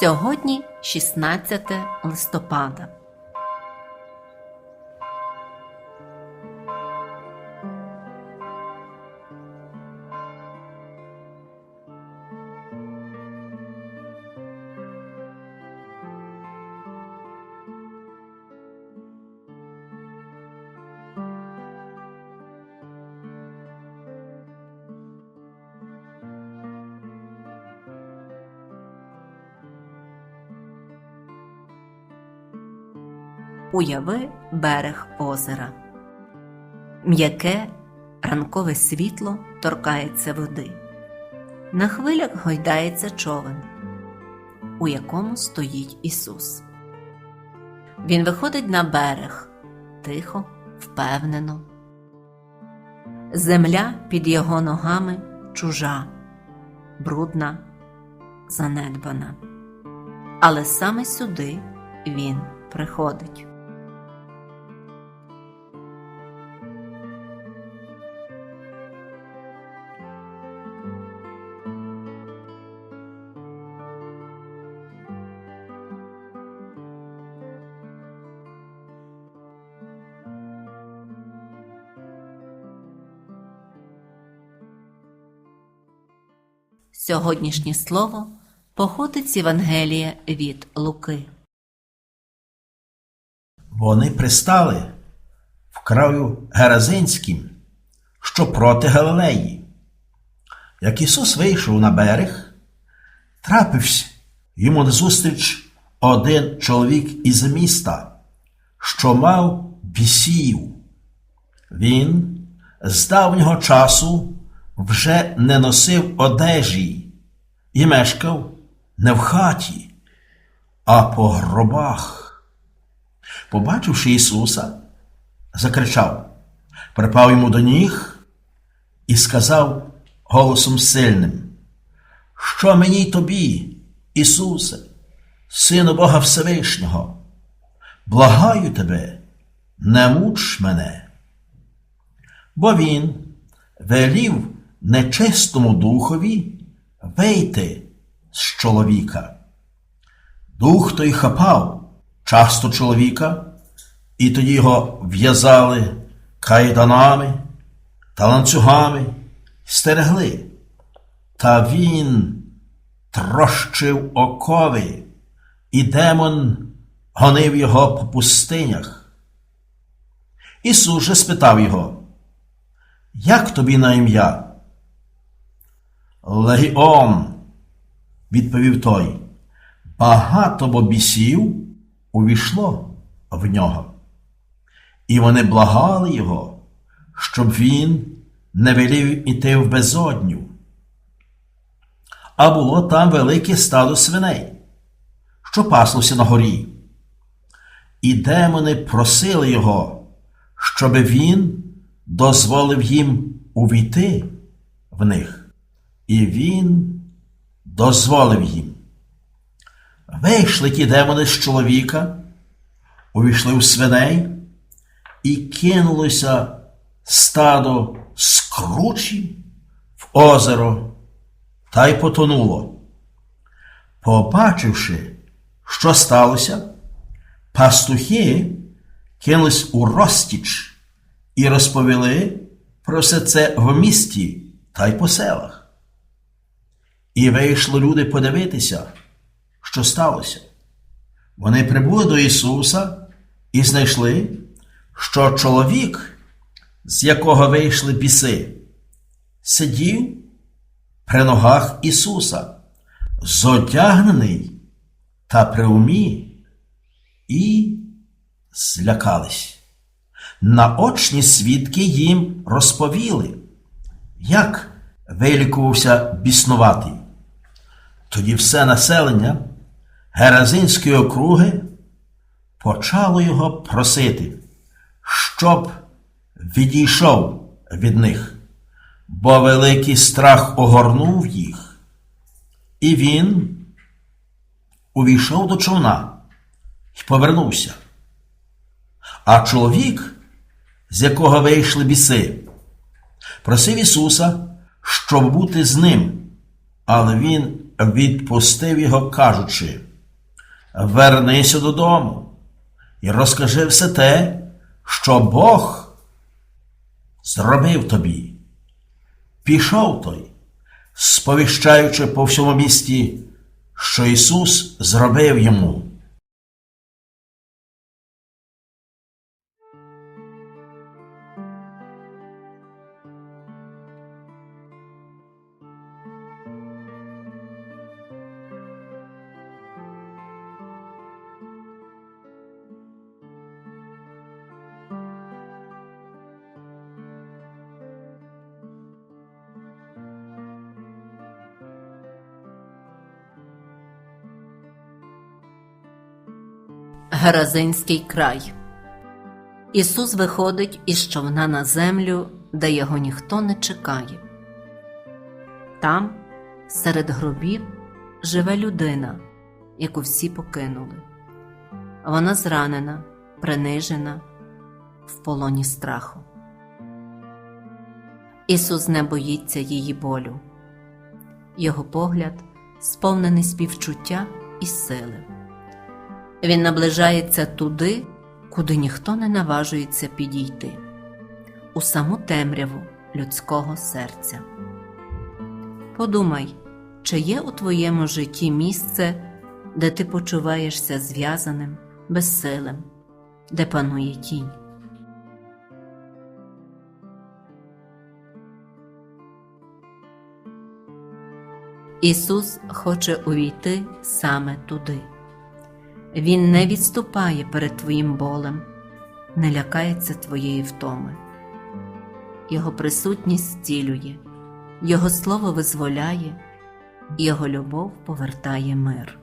Сьогодні 16 листопада. Уяви берег озера. М'яке ранкове світло торкається води. На хвилях гойдається човен, у якому стоїть Ісус. Він виходить на берег тихо, впевнено. Земля під його ногами чужа, брудна, занедбана. Але саме сюди він приходить. Сьогоднішнє слово походить з Євангелія від Луки. Вони пристали в краю Геразинським, що проти Галилеї. Як Ісус вийшов на берег, трапився йому назустріч один чоловік із міста, що мав бісів. Він з давнього часу вже не носив одежі і мешкав не в хаті, а по гробах. Побачивши Ісуса, закричав, припав йому до ніг і сказав голосом сильним: Що мені тобі, Ісусе, Сину Бога Всевишнього, благаю тебе, не муч мене. Бо він велів нечистому духові вийти з чоловіка. Дух той хапав часто чоловіка, і тоді його в'язали кайданами та ланцюгами, стерегли. Та він трощив окови, і демон гонив його по пустинях. Ісус же спитав його, як тобі на ім'я? Легіон, відповів той, багато бо бісів увійшло в нього. І вони благали його, щоб він не велів іти в безодню. А було там велике стадо свиней, що паслося на горі. І демони просили його, щоби він дозволив їм увійти в них. І він дозволив їм. Вийшли ті демони з чоловіка, увійшли в свиней і кинулося стадо скручі в озеро та й потонуло. Побачивши, що сталося, пастухи кинулись у розтіч і розповіли про все це в місті та й по селах. І вийшло люди подивитися що сталося. Вони прибули до Ісуса і знайшли, що чоловік, з якого вийшли біси, сидів при ногах Ісуса, зодягнений та при умі, і злякались. Наочні свідки їм розповіли, як вилікувався біснуватий. Тоді все населення Геразинської округи почало його просити, щоб відійшов від них, бо великий страх огорнув їх, і він увійшов до човна і повернувся. А чоловік, з якого вийшли біси, просив Ісуса, щоб бути з ним, але він відпустив його, кажучи, вернися додому і розкажи все те, що Бог зробив тобі. Пішов той, сповіщаючи по всьому місті, що Ісус зробив йому. Геразинський край. Ісус виходить із човна на землю, де його ніхто не чекає. Там, серед гробів, живе людина, яку всі покинули. Вона зранена, принижена, в полоні страху. Ісус не боїться її болю. Його погляд сповнений співчуття і сили. Він наближається туди, куди ніхто не наважується підійти, у саму темряву людського серця. Подумай, чи є у твоєму житті місце, де ти почуваєшся зв'язаним, безсилим, де панує тінь. Ісус хоче увійти саме туди. Він не відступає перед твоїм болем, не лякається твоєї втоми. Його присутність зцілює, Його слово визволяє, Його любов повертає мир.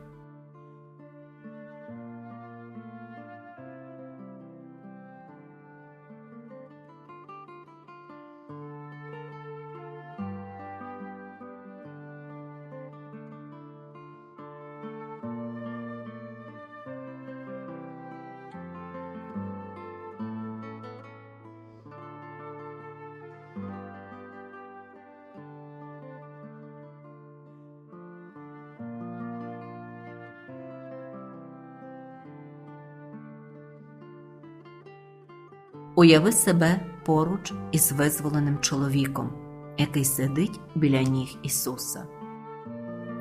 Уяви себе поруч із визволеним чоловіком, який сидить біля ніг Ісуса.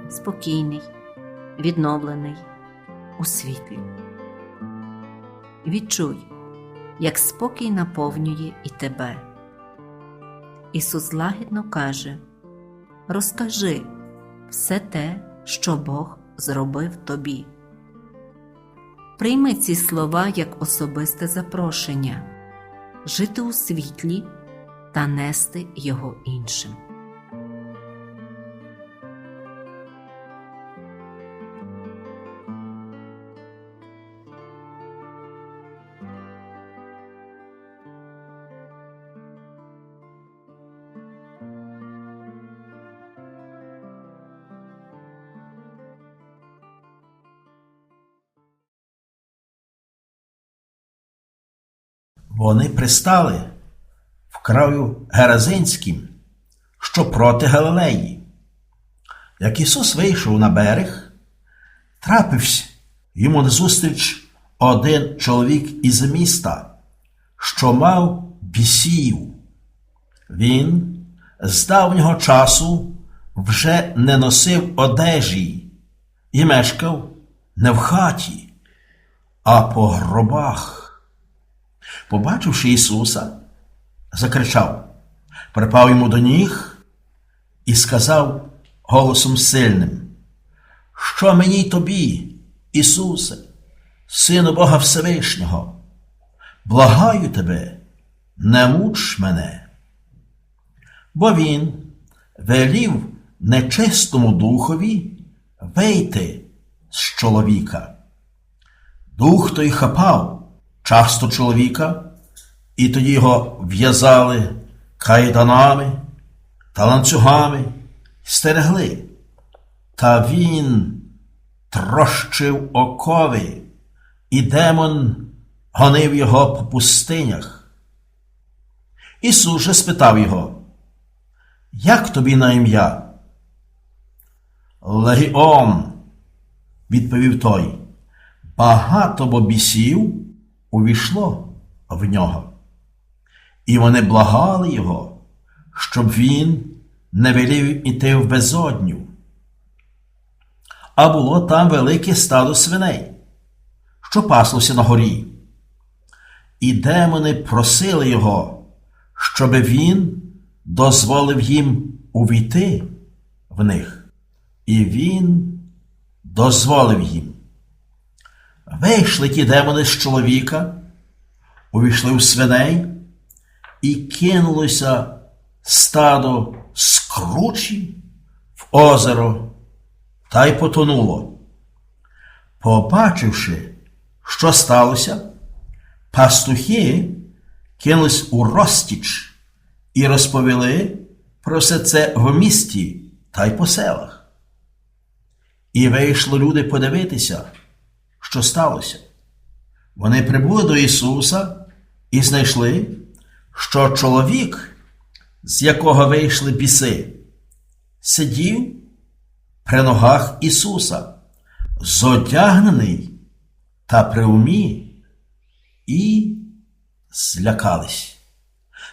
Спокійний, відновлений, у світлі. Відчуй, як спокій наповнює і тебе. Ісус лагідно каже: Розкажи все те, що Бог зробив тобі. Прийми ці слова як особисте запрошення жити у світлі та нести його іншим. Вони пристали в краю Геразинським, що проти Галилеї. Як Ісус вийшов на берег, трапився йому назустріч один чоловік із міста, що мав бісів. Він з давнього часу вже не носив одежі і мешкав не в хаті, а по гробах. Побачивши Ісуса, закричав, припав йому до ніг і сказав голосом сильним: Що мені тобі, Ісусе, Сину Бога Всевишнього, благаю тебе, не муч мене. Бо він велів нечистому духові вийти з чоловіка. Дух той хапав часто чоловіка, і тоді його в'язали кайданами та ланцюгами, стерегли. Та він трощив окови, і демон гонив його по пустинях. Ісус же спитав його, як тобі на ім'я? Легіон, відповів той. Багато бо бісів увійшло в нього. І вони благали його, щоб він не велів іти в безодню. А було там велике стадо свиней, що паслося на горі. І демони просили його, щоб він дозволив їм увійти в них. І він дозволив їм. Вийшли ті демони з чоловіка, увійшли в свиней, і кинулося стадо з кручі в озеро та й потонуло. Побачивши, що сталося, пастухи кинулись у розтіч і розповіли про все це в місті та й по селах. І вийшли люди подивитися, що сталося. Вони прибули до Ісуса і знайшли, що чоловік, з якого вийшли біси, сидів при ногах Ісуса, зодягнений та при умі, і злякались.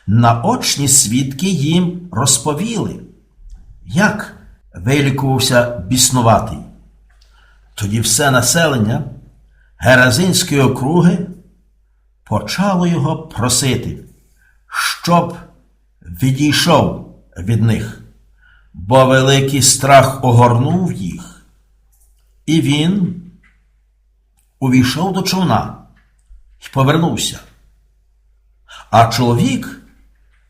Наочні свідки їм розповіли, як вилікувався біснуватий. Тоді все населення Геразинської округи почало його просити, щоб відійшов від них, бо великий страх огорнув їх, і він увійшов до човна і повернувся. А чоловік,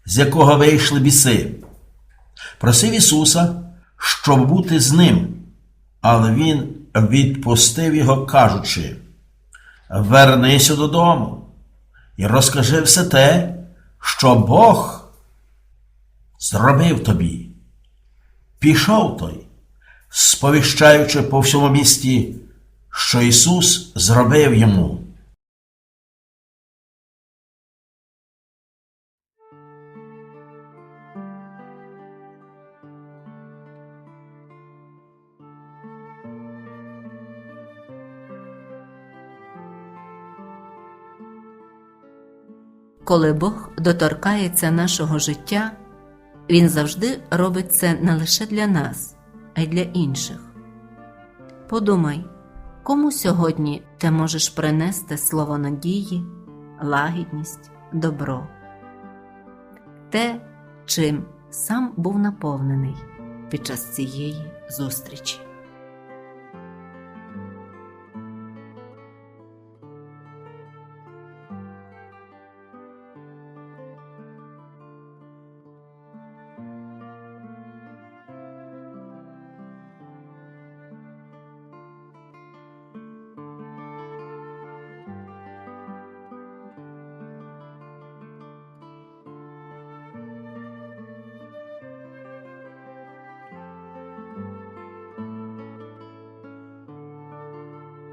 з якого вийшли біси, просив Ісуса, щоб бути з ним, але Він відпустив його, кажучи: Вернися додому і розкажи все те, що Бог зробив тобі. Пішов той, сповіщаючи по всьому місті, що Ісус зробив йому. Коли Бог доторкається нашого життя, Він завжди робить це не лише для нас, а й для інших. Подумай, кому сьогодні ти можеш принести слово надії, лагідність, добро, те, чим сам був наповнений під час цієї зустрічі.